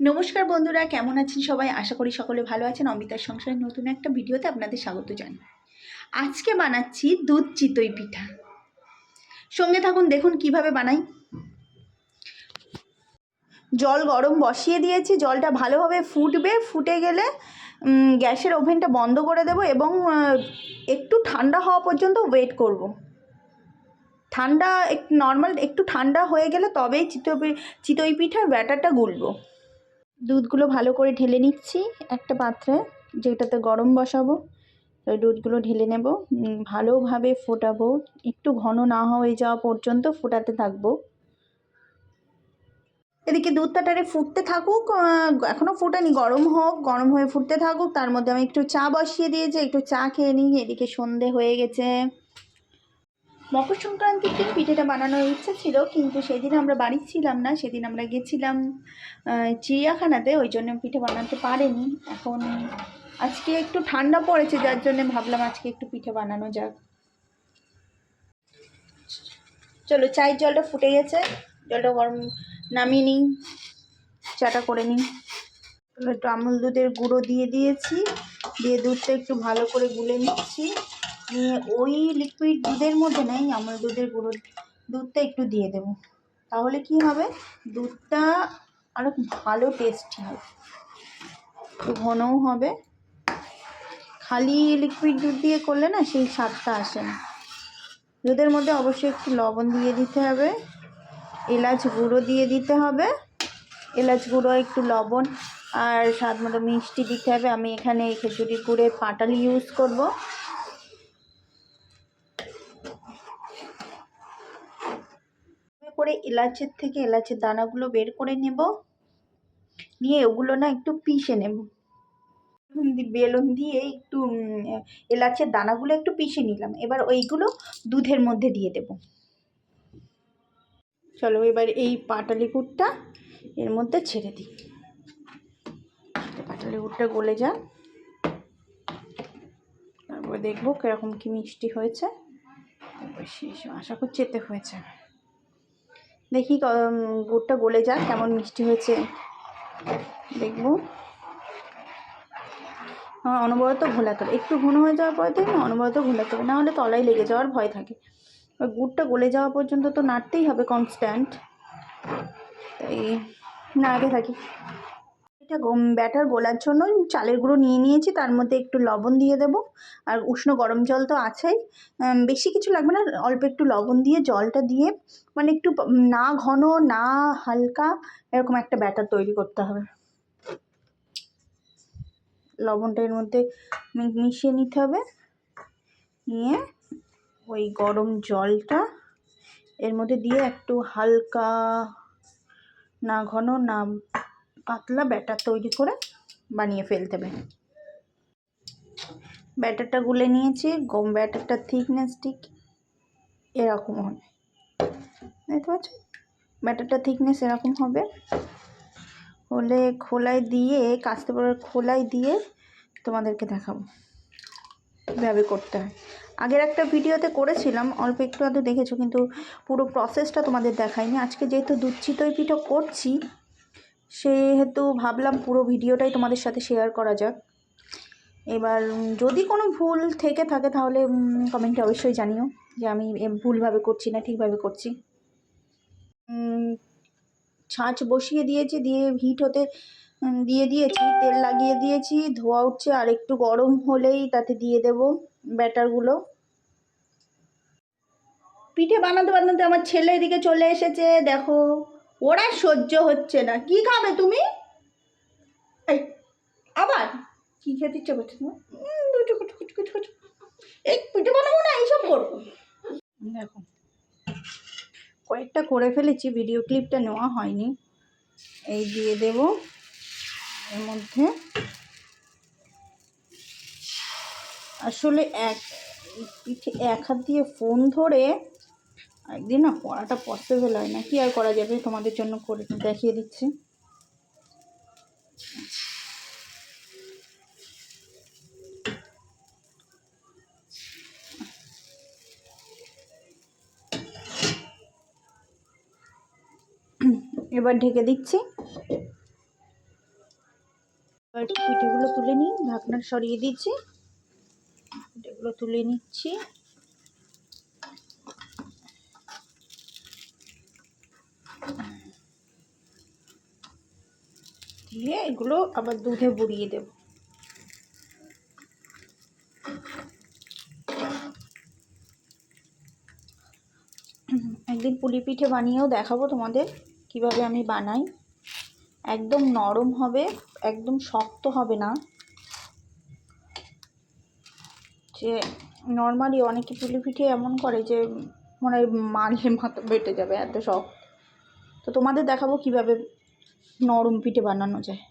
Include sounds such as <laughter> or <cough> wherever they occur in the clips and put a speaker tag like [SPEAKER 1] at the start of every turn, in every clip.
[SPEAKER 1] নমস্কার বন্ধুরা, কেমন আছেন সবাই? আশা করি সকলে ভালো আছেন। অমিতার সংসারের নতুন একটা ভিডিওতে আপনাদের স্বাগত জানাই। আজকে বানাচ্ছি দুধ চিতই পিঠা। সঙ্গে থাকুন, দেখুন কীভাবে বানাই। জল গরম বসিয়ে দিয়েছি, জলটা ভালোভাবে ফুটবে। ফুটে গেলে গ্যাসের ওভেনটা বন্ধ করে দেবো এবং একটু ঠান্ডা হওয়া পর্যন্ত ওয়েট করব। ঠান্ডা নর্মাল একটু ঠান্ডা হয়ে গেলে তবেই চিতই চিতই পিঠার ব্যাটারটা গুলবো। দুধগুলো ভালো করে ঢেলে নিচ্ছি একটা পাত্রে, যেটাতে গরম বসাবো। ওই দুধগুলো ঢেলে নেব। ভালোভাবে ফোটাবো। একটু ঘন না হয়ে যাওয়া পর্যন্ত ফোটাতে থাকব। এদিকে দুধটা টারে ফুটতে থাকুক এখনও ফুটেনি। গরম হোক, গরম হয়ে ফুটতে থাকুক। তার মধ্যে আমি একটু চা বসিয়ে দিয়েছি, একটু চা খেয়ে নিই। এদিকে সন্ধে হয়ে গেছে। মকর সংক্রান্তির দিন পিঠেটা বানানোর ইচ্ছা ছিল, কিন্তু সেদিন আমরা বাড়ি ছিলাম না, সেদিন আমরা গেছিলাম চিড়িয়াখানাতে, ওই জন্য পিঠে বানাতে পারেনি। এখন আজকে একটু ঠান্ডা পড়েছে, যার জন্য ভাবলাম আজকে একটু পিঠে বানানো যাক। চলো, চায়ের জলটা ফুটে গেছে, জলটা গরম নামিয়ে নিই, চাটা করে নিই। একটু আমুল দুধের গুঁড়ো দিয়ে দিয়েছি, দিয়ে দুধটা একটু ভালো করে গুলে নিচ্ছি। ওই লিকুইড দুধের মধ্যে নেই, আমুল দুধের গুঁড়ো দুধটা একটু দিয়ে দেবো। তাহলে কি হবে? দুধটা আরও ভালো টেস্টি হবে। একটু ঘনও হবে। খালি লিকুইড দুধ দিয়ে করলে না সেই স্বাদটা আসে না। দুধের মধ্যে অবশ্যই একটু লবণ দিয়ে দিতে হবে। এলাচ গুঁড়ো দিয়ে দিতে হবে। এলাচ গুঁড়ো, একটু লবণ আর স্বাদ মতো মিষ্টি দিতে হবে। আমি এখানে এই গুড়ের পাটালি ইউজ করব। করে এলাচের থেকে এলাচের দানাগুলো বের করে নেব। নিয়ে ওগুলো না একটু পিষে নেব। বেলুন দিয়ে একটু এলাচের দানাগুলো একটু পিষে নিলাম। এবার ওইগুলো দুধের মধ্যে দিয়ে দেব। চলো এবার এই পাটালি গুড়টা এর মধ্যে ছেড়ে দিই। পাটালি গুড়টা গলে যাক। তারপর দেখব কীরকম কি মিষ্টি হয়েছে। তারপর শেষ, আশা করছি এতে হয়েছে। দেখি গুড়টা গলে যাক, কেমন মিষ্টি হয়েছে। দেখব। হ্যাঁ অনবরত ঘোলাতে হবে। একটু ঘন হয়ে যাওয়ার পরে দেখুন অনবরত ঘোলাতে হবে। নাহলে তলায় লেগে যাওয়ার ভয় থাকে। এবার গুড়টা গলে যাওয়া পর্যন্ত তো নাড়তেই হবে কনস্ট্যান্ট তাই, নাড়তে থাকি। এটা ব্যাটার গোলার জন্য চালের গুঁড়ো নিয়ে নিয়েছি, তার মধ্যে একটু লবণ দিয়ে দেবো। আর উষ্ণ গরম জল তো আছেই। বেশি কিছু লাগবে না, অল্প একটু লবণ দিয়ে, জলটা দিয়ে মানে একটু না ঘন, না হালকা, এরকম একটা ব্যাটার তৈরি করতে হবে। লবণটা এর মধ্যে মিশিয়ে নিতে হবে। নিয়ে ওই গরম জলটা এর মধ্যে দিয়ে একটু হালকা, না ঘন, না পাতলা ব্যাটার তৈরি করে বানিয়ে ফেলতে হবে। ব্যাটারটা গুলে নিয়েছি, গম ব্যাটারটা থিকনেস ঠিক এরকম হবে। দেখতে পাচ্ছ? ব্যাটারটা থিকনেস এরকম হবে। হলে খোলায় দিয়ে, কাস্তে পরে খোলায় দিয়ে তোমাদেরকে দেখাবো কীভাবে করতে হয়। আগের একটা ভিডিওতে করেছিলাম, অল্প একটু আধটু দেখেছ, কিন্তু পুরো প্রসেসটা তোমাদের দেখাইনি। আজকে যেহেতু দুধ পিঠা করছি সেহেতু ভাবলাম পুরো ভিডিওটাই তোমাদের সাথে শেয়ার করা যাক। এবার যদি কোনো ভুল থেকে থাকে তাহলে কমেন্টে অবশ্যই জানিও যে আমি ভুলভাবে করছি না, ঠিকভাবে করছি। ছাঁচ বসিয়ে দিয়েছি, দিয়ে হিট হতে দিয়ে দিয়েছি, তেল লাগিয়ে দিয়েছি, ধোয়া উঠছে, আর একটু গরম হলেই তাতে দিয়ে দেব ব্যাটারগুলো পিঠে বানাতে বানাতে আমার ছেলে এদিকে চলে এসেছে, দেখো। ওরা সহ্য হচ্ছে না। কি খাবে তুমি? এই, আবার? কি খেতে ইচ্ছে করছে দুটো। এই, পিঠে বানাবো না, এইসব করব। দেখো, কয়েকটা করে ফেলেছি ভিডিও ক্লিপটা নেওয়া হয়নি। এই দিয়ে দেব। এর মধ্যে আসলে এক, পিঠে এক হাত দিয়ে ফোন ধরে একদিন না করাটা পসিবল হয় না। কি আর করা যাবে? তোমাদের জন্য করে দেখিয়ে দিচ্ছি। এবার ঢেকে দিচ্ছি। এবার পিঠেগুলো তুলে নিই, ঢাকনা সরিয়ে দিচ্ছি। পিঠেগুলো তুলে নিচ্ছি। দিয়ে এগুলো আবার দুধে বুড়িয়ে দেব। একদিন পুলি পিঠে বানিয়েও দেখাবো তোমাদের কীভাবে আমি বানাই। একদম নরম হবে, একদম শক্ত হবে না। যে নর্মালি অনেকে পুলি পিঠে এমন করে যে মনে হয় মারলে মাথা বেটে যাবে, এত শক্ত। তো তোমাদের দেখাবো কীভাবে নরম পিঠে বানানো যায়।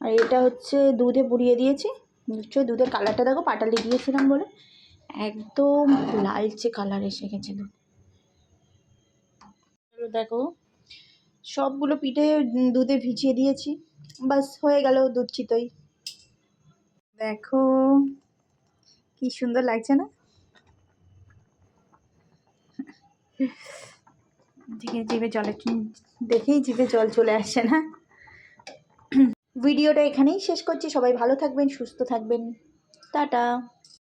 [SPEAKER 1] আর এটা হচ্ছে দুধে পুড়িয়ে দিয়েছি। নিশ্চয়ই দুধের কালারটা দেখো, পাটালি দিয়েছিলাম বলে। একদম লালচে কালার এসে গেছে দুধ। দেখো, সবগুলো পিঠে দুধে ভিজিয়ে দিয়েছি। বাস, হয়ে গেল দুধ চিতই। দেখো, কি সুন্দর লাগছে না? জিভে জিভে জলে দেখেই জিভে জল চলে আসে না? <clears throat> ভিডিওটা এখানেই শেষ করছি। সবাই ভালো থাকবেন, সুস্থ থাকবেন। টাটা।